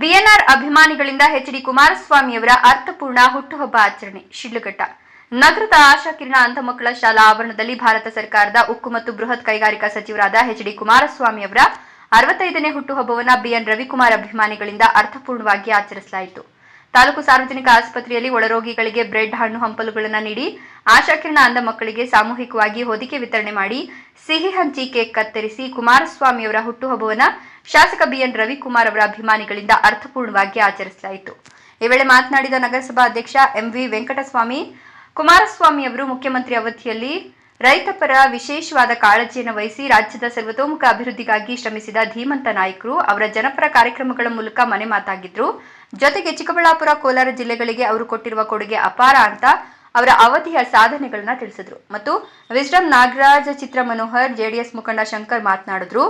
BNR ಅಭಿಮಾನಿಗಳಿಂದ H D ಕುಮಾರಸ್ವಾಮಿಯವರ ಅರ್ಥಪೂರ್ಣ ಹುಟ್ಟುಹಬ್ಬ ಆಚರಣೆ, ಶಿಡ್ಲಘಟ್ಟ. ನಗರದ ಆಶಾ ಕಿರಣ ಮಕ್ಕಳ ಶಾಲಾ ಆವರಣದಲ್ಲಿ ಭಾರತ ಸರ್ಕಾರದ ಉಕ್ಕು ಮತ್ತು ಬೃಹತ್ ಕೈಗಾರಿಕಾ ಸಚಿವರಾದ ಎಚ್ ಡಿ ಕುಮಾರಸ್ವಾಮಿ ಅವರ ಅರವತ್ತೈದನೇ ಹುಟ್ಟುಹಬ್ಬವನ್ನು ಬಿಎನ್ ರವಿಕುಮಾರ್ ಅಭಿಮಾನಿಗಳಿಂದ ಅರ್ಥಪೂರ್ಣವಾಗಿ ಆಚರಿಸಲಾಯಿತು. ತಾಲೂಕು ಸಾರ್ವಜನಿಕ ಆಸ್ಪತ್ರೆಯಲ್ಲಿ ಒಳರೋಗಿಗಳಿಗೆ ಬ್ರೆಡ್ ಹಣ್ಣು ಹಂಪಲುಗಳನ್ನು ನೀಡಿ, ಆಶಾಕಿರಣ ಅಂದ ಮಕ್ಕಳಿಗೆ ಸಾಮೂಹಿಕವಾಗಿ ಹೊದಿಕೆ ವಿತರಣೆ ಮಾಡಿ, ಸಿಹಿ ಹಂಚಿ ಕೇಕ್ ಕತ್ತರಿಸಿ ಕುಮಾರಸ್ವಾಮಿಯವರ ಹುಟ್ಟುಹಬ್ಬವನ್ನು ಶಾಸಕ ಬಿಎನ್ ರವಿಕುಮಾರ್ ಅವರ ಅಭಿಮಾನಿಗಳಿಂದ ಅರ್ಥಪೂರ್ಣವಾಗಿ ಆಚರಿಸಲಾಯಿತು. ಈ ವೇಳೆ ಮಾತನಾಡಿದ ನಗರಸಭಾ ಅಧ್ಯಕ್ಷ ಎಂವಿ ವೆಂಕಟಸ್ವಾಮಿ ಕುಮಾರಸ್ವಾಮಿ ಅವರು ಮುಖ್ಯಮಂತ್ರಿ ಅವಧಿಯಲ್ಲಿ ರೈತ ಪರ ವಿಶೇಷವಾದ ಕಾಳಜಿಯನ್ನು ವಹಿಸಿ ರಾಜ್ಯದ ಸರ್ವತೋಮುಖ ಅಭಿವೃದ್ಧಿಗಾಗಿ ಶ್ರಮಿಸಿದ ಧೀಮಂತ ನಾಯಕರು ಅವರ ಜನಪರ ಕಾರ್ಯಕ್ರಮಗಳ ಮೂಲಕ ಮನೆ ಮಾತಾಗಿದ್ರು. ಜೊತೆಗೆ ಚಿಕ್ಕಬಳ್ಳಾಪುರ, ಕೋಲಾರ ಜಿಲ್ಲೆಗಳಿಗೆ ಅವರು ಕೊಟ್ಟಿರುವ ಕೊಡುಗೆ ಅಪಾರ ಅಂತ ಅವರ ಅವಧಿಯ ಸಾಧನೆಗಳನ್ನ ತಿಳಿಸಿದ್ರು. ಮತ್ತು ವಿಸ್ಡಮ್ ನಾಗರಾಜ್ ಚಿತ್ರ ಮನೋಹರ್, ಜೆಡಿಎಸ್ ಮುಖಂಡ ಶಂಕರ್ ಮಾತನಾಡಿದ್ರು.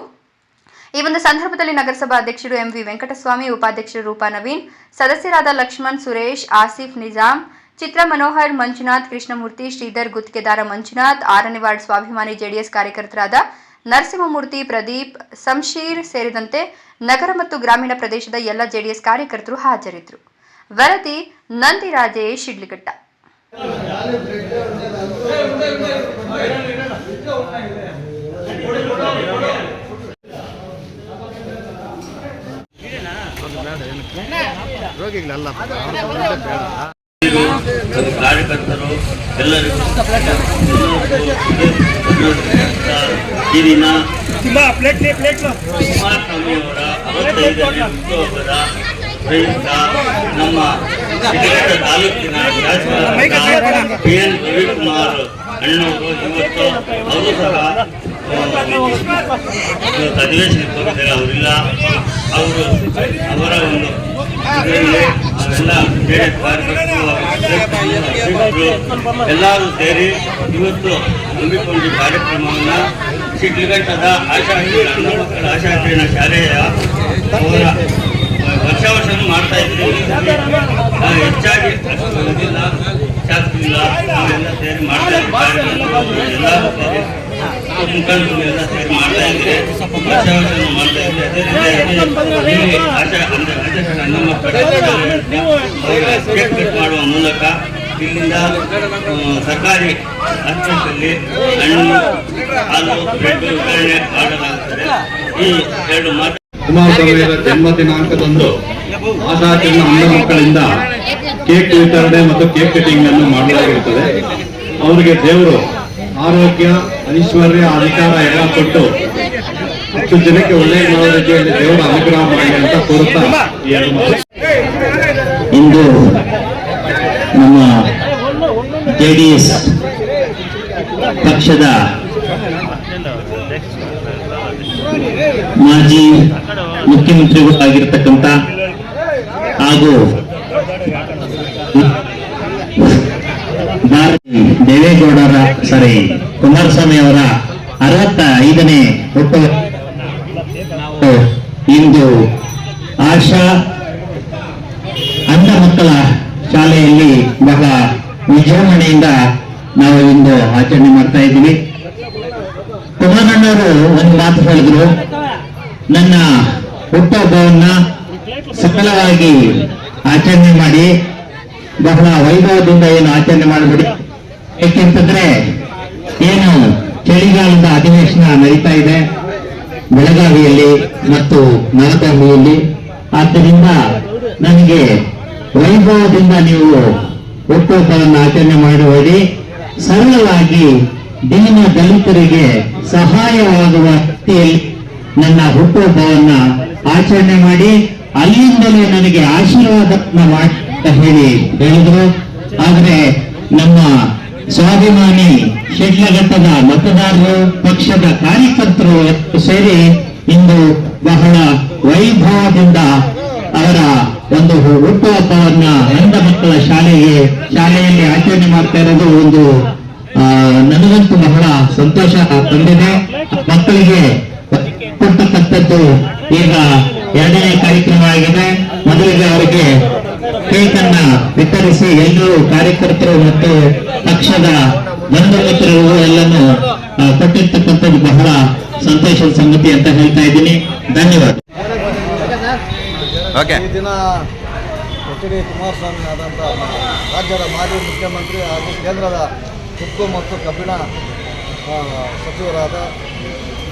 ಈ ಒಂದು ಸಂದರ್ಭದಲ್ಲಿ ನಗರಸಭಾ ಅಧ್ಯಕ್ಷರು ಎಂವಿ ವೆಂಕಟಸ್ವಾಮಿ, ಉಪಾಧ್ಯಕ್ಷರು ರೂಪಾ ನವೀನ್, ಸದಸ್ಯರಾದ ಲಕ್ಷ್ಮಣ್ ಸುರೇಶ್, ಆಸಿಫ್ ನಿಜಾಮ್ ಚಿತ್ರ ಮನೋಹರ್, ಮಂಜುನಾಥ್, ಕೃಷ್ಣಮೂರ್ತಿ, ಶ್ರೀಧರ್, ಗುತ್ತಿಗೆದಾರ ಮಂಜುನಾಥ್ ಆರನೇ ವಾರ್ಡ್ ಸ್ವಾಭಿಮಾನಿ, ಜೆಡಿಎಸ್ ಕಾರ್ಯಕರ್ತರಾದ ನರಸಿಂಹಮೂರ್ತಿ, ಪ್ರದೀಪ್ ಸಂಶೀರ್ ಸೇರಿದಂತೆ ನಗರ ಮತ್ತು ಗ್ರಾಮೀಣ ಪ್ರದೇಶದ ಎಲ್ಲ ಜೆಡಿಎಸ್ ಕಾರ್ಯಕರ್ತರು ಹಾಜರಿದ್ದರು. ವರದಿ ನಂದಿರಾಜೇ ಶಿಡ್ಲಿಘಟ್ಟ. ರೋಗಿಗಳಲ್ಲ ನಮ್ಮ ಕಾರ್ಯಕರ್ತರು ಎಲ್ಲರಿಗೂ ಈ ದಿನ ಕುಮಾರಸ್ವಾಮಿಯವರ ಅರವತ್ತೈದನೇ ಹುಟ್ಟುಹಬ್ಬದ ಪ್ರಯುಕ್ತ ನಮ್ಮ ತಾಲೂಕಿನ ಶಾಸಕರಾದ ಪಿ ಎನ್ ರವಿಕುಮಾರ್ ಅಣ್ಣವರು ಇವತ್ತು ಅವರು ಸಹ ಅಧಿವೇಶನಕ್ಕೆ ಹೋಗಿದ್ದಾರೆ. ಅವರಿಲ್ಲ. ಅವರು ಅವರ ಒಂದು ಕಾರ್ಯಕರ್ತರು ಎಲ್ಲರೂ ಸೇರಿ ಇವತ್ತು ಹಮ್ಮಿಕೊಂಡ ಕಾರ್ಯಕ್ರಮವನ್ನು ಶಿಡ್ಲಘಟ್ಟದ ಆಶಾ ಕಿರಣ ಮಕ್ಕಳ ಆಶಾ ಕಿರಣ ಶಾಲೆಯ ಅವರ ವರ್ಷ ವರ್ಷನೂ ಮಾಡ್ತಾ ಇದ್ದೀವಿ. ಹೆಚ್ಚಾಗಿ ನಾವೆಲ್ಲ ಸೇರಿ ಮಾಡ್ತಾ ಇದ್ದೀವಿ. ಎಲ್ಲರೂ ಸೇರಿ. ಮಾಡ್ತಾ ಮಾಡ್ತಾ ಕಟ್ ಮಾಡುವ ಮೂಲಕ ಇಲ್ಲಿಂದ ಸರ್ಕಾರಿ ಆಸ್ಪತ್ರೆಯಲ್ಲಿ ಹಣ್ಣು ಹಾಲು ಬ್ರೆಡ್ ವಿತರಣೆ ಮಾಡಲಾಗುತ್ತದೆ ಈ ಎರಡು ಮಾತು ಕುಮಾರಸ್ವಾಮಿಯವರ ಜನ್ಮ ದಿನಾಂಕದಂದು ಆಶಾಕಿರಣ ಅಂಗ ಮಕ್ಕಳಿಂದ ಕೇಕ್ ವಿತರಣೆ ಮತ್ತು ಕೇಕ್ ಕಟಿಂಗ್ ಅನ್ನು ಮಾಡಲಾಗಿರುತ್ತದೆ. ಅವರಿಗೆ ದೇವರು ಆರೋಗ್ಯ ಐಶ್ವರ್ಯ ಅಧಿಕಾರ ಎಲ್ಲ ಕೊಟ್ಟು ಹತ್ತು ಜನಕ್ಕೆ ಒಳ್ಳೆಯ ಮಾಡೋದಕ್ಕೆ ದೇವರ ಅನುಗ್ರಹ ಮಾಡಿ ಅಂತ ಕೋರುತ್ತಾ ಇಂದು ನಮ್ಮ ಜೆಡಿಎಸ್ ಪಕ್ಷದ ಮಾಜಿ ಮುಖ್ಯಮಂತ್ರಿಗಳು ಆಗಿರ್ತಕ್ಕಂಥ ಹಾಗೂ ದೇವೇಗೌಡರ ಸಾರಿ, ಕುಮಾರಸ್ವಾಮಿ ಅವರ ಅರವತ್ತ ಐದನೇ ಹುಟ್ಟು ಇಂದು ಆಶಾ ಅಂಧ ಮಕ್ಕಳ ಶಾಲೆಯಲ್ಲಿ ಬಹಳ ವಿಜೃಂಭಣೆಯಿಂದ ನಾವು ಇಂದು ಆಚರಣೆ ಮಾಡ್ತಾ ಇದ್ದೀವಿ. ಕುಮಾರಣ್ಣವರು ಒಂದು ಮಾತು ಹೇಳಿದ್ರು. ನನ್ನ ಹುಟ್ಟುಹಬ್ಬವನ್ನ ಸಫಲವಾಗಿ ಆಚರಣೆ ಮಾಡಿ, ಬಹಳ ವೈಭವದಿಂದ ಏನು ಆಚರಣೆ ಮಾಡಬೇಡಿ. ಏಕೆಂತಂದ್ರೆ ಏನು ಚಳಿಗಾಲದ ಅಧಿವೇಶನ ನಡೀತಾ ಇದೆ ಬೆಳಗಾವಿಯಲ್ಲಿ ಮತ್ತು ನವದೆಹಲಿಯಲ್ಲಿ. ಆದ್ದರಿಂದ ನನಗೆ ವೈಭವದಿಂದ ನೀವು ಒಕ್ಕೂಟವನ್ನು ಆಚರಣೆ ಮಾಡಬೇಡಿ ಸರಳವಾಗಿ ದೀನ ದಲಿತರಿಗೆ ಸಹಾಯವಾಗುವ ನನ್ನ ಹುಟ್ಟುಹಬ್ಬವನ್ನ ಆಚರಣೆ ಮಾಡಿ, ಅಲ್ಲಿಂದಲೇ ನನಗೆ ಆಶೀರ್ವಾದ ಮಾಡಿ ಹೇಳಿ ಹೇಳಿದ್ರು. ಆದ್ರೆ ನಮ್ಮ ಸ್ವಾಭಿಮಾನಿ ಶಿಡ್ಲಘಟ್ಟದ ಮತದಾರರು, ಪಕ್ಷದ ಕಾರ್ಯಕರ್ತರು ಸೇರಿ ಇಂದು ಬಹಳ ವೈಭವದಿಂದ ಅವರ ಒಂದು ಹುಟ್ಟುಹಬ್ಬವನ್ನ ಅಂಧ ಮಕ್ಕಳ ಶಾಲೆಗೆ, ಶಾಲೆಯಲ್ಲಿ ಆಚರಣೆ ಮಾಡ್ತಾ ಇರೋದು ಒಂದು ನನಗಂತೂ ಬಹಳ ಸಂತೋಷ ತಂದಿದೆ. ಮಕ್ಕಳಿಗೆ ಕೊಟ್ಟಕ್ಕಂಥದ್ದು ಈಗ ಎರಡನೇ ಕಾರ್ಯಕ್ರಮ ಆಗಿದೆ. ಮೊದಲಿಗೆ ಅವರಿಗೆ ಕೇಕ್ ವಿತರಿಸಿ ಎಲ್ಲರೂ ಕಾರ್ಯಕರ್ತರು ಮತ್ತು ಪಕ್ಷದ ಬಂಧು ಮಿತ್ರರು ಎಲ್ಲನ್ನು ಆ, ಕೊಟ್ಟಿರ್ತಕ್ಕಂಥದ್ದು ಬಹಳ ಸಂತೋಷದ ಸಂಗತಿ ಅಂತ ಹೇಳ್ತಾ ಇದ್ದೀನಿ. ಧನ್ಯವಾದ. ಓಕೆ. ಈ ದಿನ ಎಚ್ ಡಿ ಕುಮಾರಸ್ವಾಮಿ ಆದಂಥ ರಾಜ್ಯದ ಮಾಜಿ ಮುಖ್ಯಮಂತ್ರಿ ಹಾಗೂ ಕೇಂದ್ರದ ಉಕ್ಕು ಮತ್ತು ಕಬ್ಬಿಣ ಸಚಿವರಾದ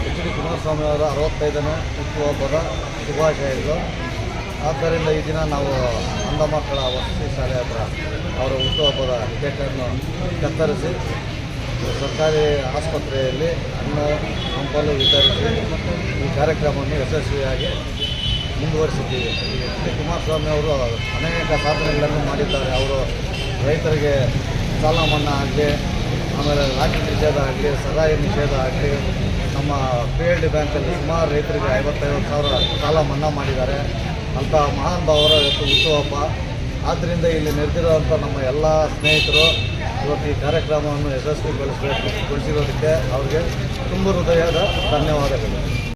ಎಚ್ ಡಿ ಕುಮಾರಸ್ವಾಮಿ ಅವರ ಅರವತ್ತೈದನೇ ಹುಟ್ಟುಹಬ್ಬದ ಶುಭಾಶಯಗಳು. ಆದ್ದರಿಂದ ಈ ದಿನ ನಾವು ಅಂಧ ಮಕ್ಕಳ ವಸತಿ ಶಾಲೆ ಹತ್ರ ಅವರ ಹುಟ್ಟುಹಬ್ಬದ ಕೇಕನ್ನು ಕತ್ತರಿಸಿ ಸರ್ಕಾರಿ ಆಸ್ಪತ್ರೆಯಲ್ಲಿ ಹಣ್ಣು ಹಂಪಲು ವಿತರಿಸಿ ಈ ಕಾರ್ಯಕ್ರಮವನ್ನು ಯಶಸ್ವಿಯಾಗಿ ಮುಂದುವರಿಸಿದ್ದೀವಿ. ಕುಮಾರಸ್ವಾಮಿ ಅವರು ಅನೇಕ ಸಾಧನೆಗಳನ್ನು ಮಾಡಿದ್ದಾರೆ. ಅವರು ರೈತರಿಗೆ ಸಾಲ ಮನ್ನಾ ಆಗಲಿ, ಆಮೇಲೆ ಲಾಠಿ ನಿಷೇಧ ಆಗಲಿ, ಸರಾಯಿ ನಿಷೇಧ ಆಗಲಿ, ನಮ್ಮ ಪಿ ಎಲ್ ಡಿ ಬ್ಯಾಂಕಲ್ಲಿ ಸುಮಾರು ರೈತರಿಗೆ ಐವತ್ತೈವತ್ತು ಸಾವಿರ ಸಾಲ ಮನ್ನಾ ಮಾಡಿದ್ದಾರೆ. ಅಂಥ ಮಹಾನ್ ಭಾವರ ಇವತ್ತು ಹುಟ್ಟುಹಬ್ಬ ಆದ್ದರಿಂದ ಇಲ್ಲಿ ನೆರೆದಿರುವಂಥ ನಮ್ಮ ಎಲ್ಲ ಸ್ನೇಹಿತರು ಇವತ್ತು ಈ ಕಾರ್ಯಕ್ರಮವನ್ನು ಯಶಸ್ವಿಗೊಳಿಸಬೇಕು, ಗೊಳಿಸಿರೋದಕ್ಕೆ ಅವ್ರಿಗೆ ತುಂಬ ಹೃದಯದ ಧನ್ಯವಾದಗಳು.